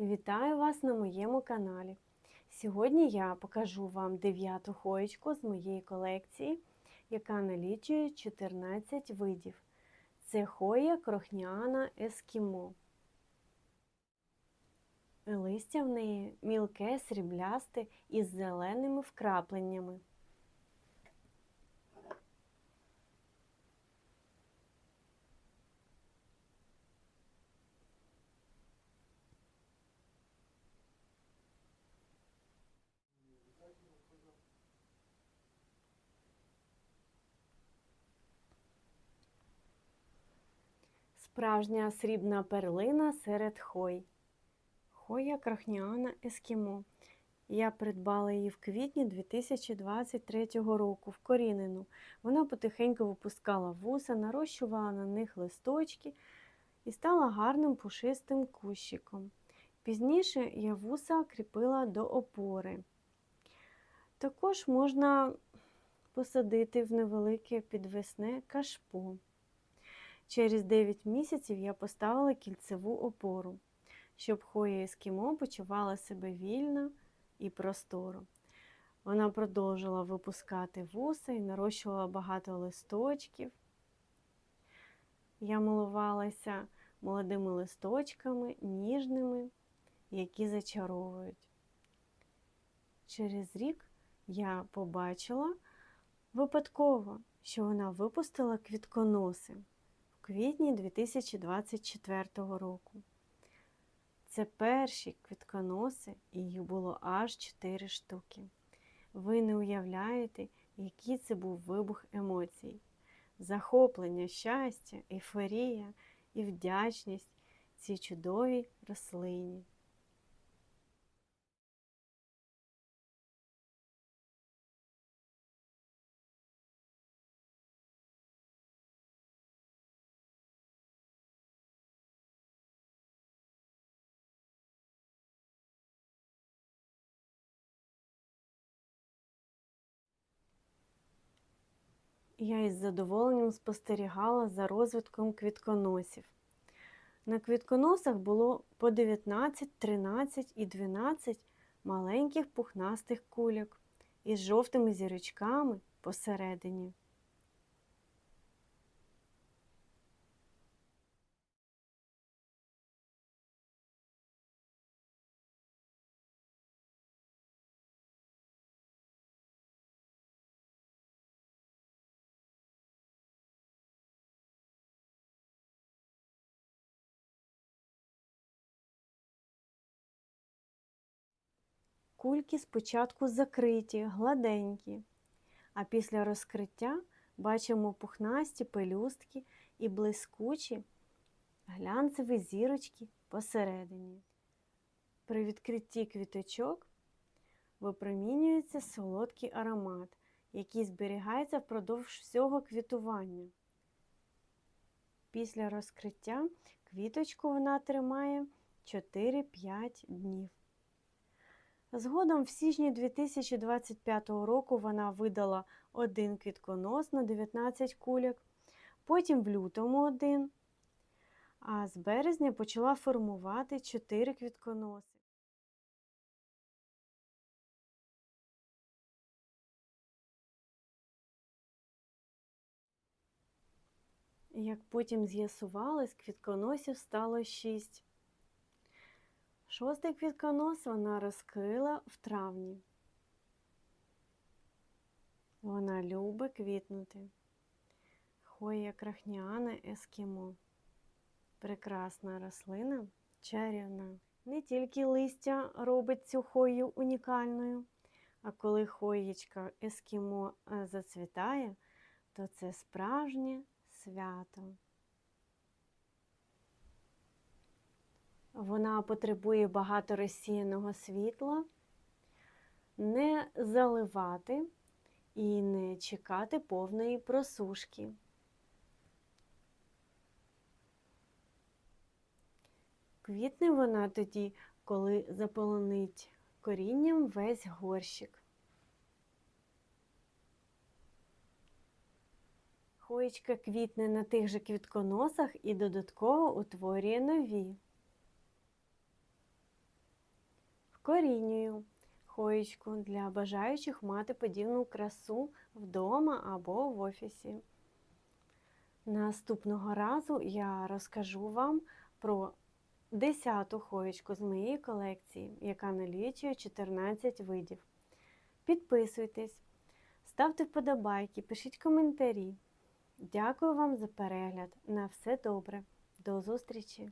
Вітаю вас на моєму каналі. Сьогодні я покажу вам дев'яту хоєчку з моєї колекції, яка налічує 14 видів. Це хоя крохняна ескімо. Листя в неї мілке, сріблясте із зеленими вкрапленнями. Справжня срібна перлина серед хой. Хоя крахніана ескімо. Я придбала її в квітні 2023 року, вкорінену. Вона потихеньку випускала вуса, нарощувала на них листочки і стала гарним пушистим кущиком. Пізніше я вуса кріпила до опори. Також можна посадити в невелике підвесне кашпо. Через 9 місяців я поставила кільцеву опору, щоб хоя ескімо почувала себе вільно і просторо. Вона продовжила випускати вуса і нарощувала багато листочків. Я милувалася молодими листочками, ніжними, які зачаровують. Через рік я побачила випадково, що вона випустила квітконоси квітні 2024 року. Це перші квітконоси, і їх було аж 4 штуки. Ви не уявляєте, який це був вибух емоцій, захоплення, щастя, ейфорія і вдячність цій чудовій рослині. Я із задоволенням спостерігала за розвитком квітконосів. На квітконосах було по 19, 13 і 12 маленьких пухнастих кульок із жовтими зірочками посередині. Кульки спочатку закриті, гладенькі, а після розкриття бачимо пухнасті пелюстки і блискучі глянцеві зірочки посередині. При відкритті квіточок випромінюється солодкий аромат, який зберігається впродовж всього квітування. Після розкриття квіточку вона тримає 4-5 днів. Згодом в січні 2025 року вона видала один квітконос на 19 кульок, потім в лютому один, а з березня почала формувати 4 квітконоси. Як потім з'ясувалось, квітконосів стало 6. Шостий квітконос вона розкрила в травні. Вона любить квітнути. Хоя крахніана ескімо. Прекрасна рослина, чарівна. Не тільки листя робить цю хою унікальною, а коли хоєчка ескімо зацвітає, то це справжнє свято. Вона потребує багато розсіяного світла, не заливати і не чекати повної просушки. Квітне вона тоді, коли заполонить корінням весь горщик. Хоєчка квітне на тих же квітконосах і додатково утворює нові. Вкорінюю хоєчку для бажаючих мати подібну красу вдома або в офісі. Наступного разу я розкажу вам про 10-ту хоєчку з моєї колекції, яка налічує 14 видів. Підписуйтесь, ставте вподобайки, пишіть коментарі. Дякую вам за перегляд. На все добре. До зустрічі!